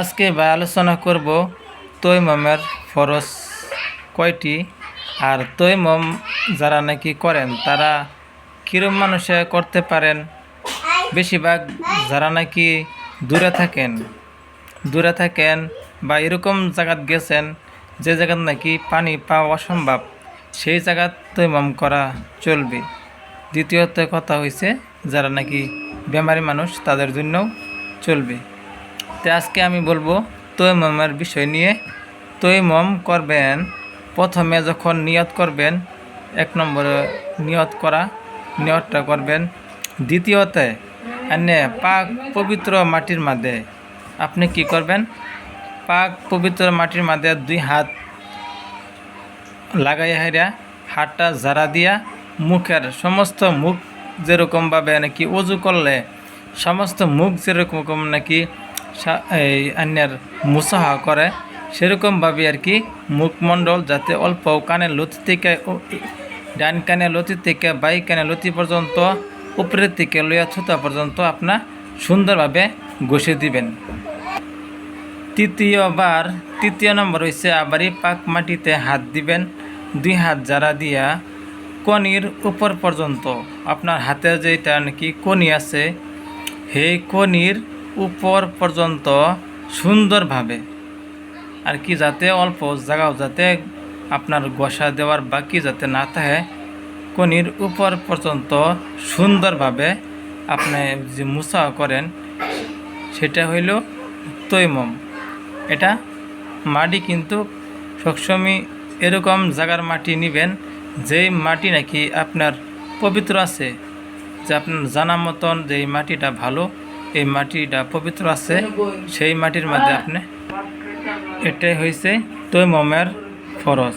আজকে ভাই আলোচনা করব তৈমমের ফরজ কয়টি? আর তৈমম যারা নাকি করেন, তারা কীরম মানুষে করতে পারেন? বেশিরভাগ যারা নাকি দূরে থাকেন দূরে থাকেন বা এরকম জায়গাত গেছেন, যে জায়গাত নাকি পানি পাওয়া অসম্ভব, সেই জায়গাত তৈমম করা চলবে। দ্বিতীয়ত কথা হয়েছে যারা নাকি বেমারি মানুষ, তাদের জন্যও চলবে। তো আজকে আমি বলব তৈমমের বিষয় নিয়ে। তৈমম করবেন প্রথমে যখন নিয়ত করবেন, এক নম্বরে নিয়ত করা, নিয়তটা করবেন। দ্বিতীয়তে, এনে পাক পবিত্র মাটির মাঝে আপনি কি করবেন? পাক পবিত্র মাটির মাঝে দুই হাত লাগাই হাইরা হাতটা জারা দিয়া মুখের সমস্ত মুখ যেরকমভাবে নাকি অজু করলে, সমস্ত মুখ যেরকম নাকি এই অন্যের মুসাহা করে, সেরকমভাবে আর কি মুখমণ্ডল যাতে অল্প কানে লতি থেকে ডান কানে লতি থেকে বাই কানে লতি পর্যন্ত, উপরের থেকে লইয়া থুতা পর্যন্ত আপনার সুন্দরভাবে ঘষে দিবেন। তৃতীয়বার, তৃতীয় নম্বর হচ্ছে আবারই পাক মাটিতে হাত দিবেন, দুই হাত জারা দিয়া কনির উপর পর্যন্ত। আপনার হাতে যেটা নাকি কনি আছে, সেই কনির উপর পর্যন্ত সুন্দরভাবে। আর কি যাতে অল্প জায়গাও যাতে আপনার গসা দেওয়ার বাকি যাতে না থাকে কনির উপর পর্যন্ত সুন্দরভাবে আপনি যে মুসা করেন, সেটা হইল তৈমম। এটা মাটি কিন্তু সবসময় এরকম জায়গার মাটি নেবেন, যেই মাটি নাকি আপনার পবিত্র আছে, যে আপনার জানা মতন যে মাটিটা ভালো এই মাটিটা পবিত্র আছে সেই মাটির মধ্যে আপনি এটাই হয়েছে তৈমমের ফরজ।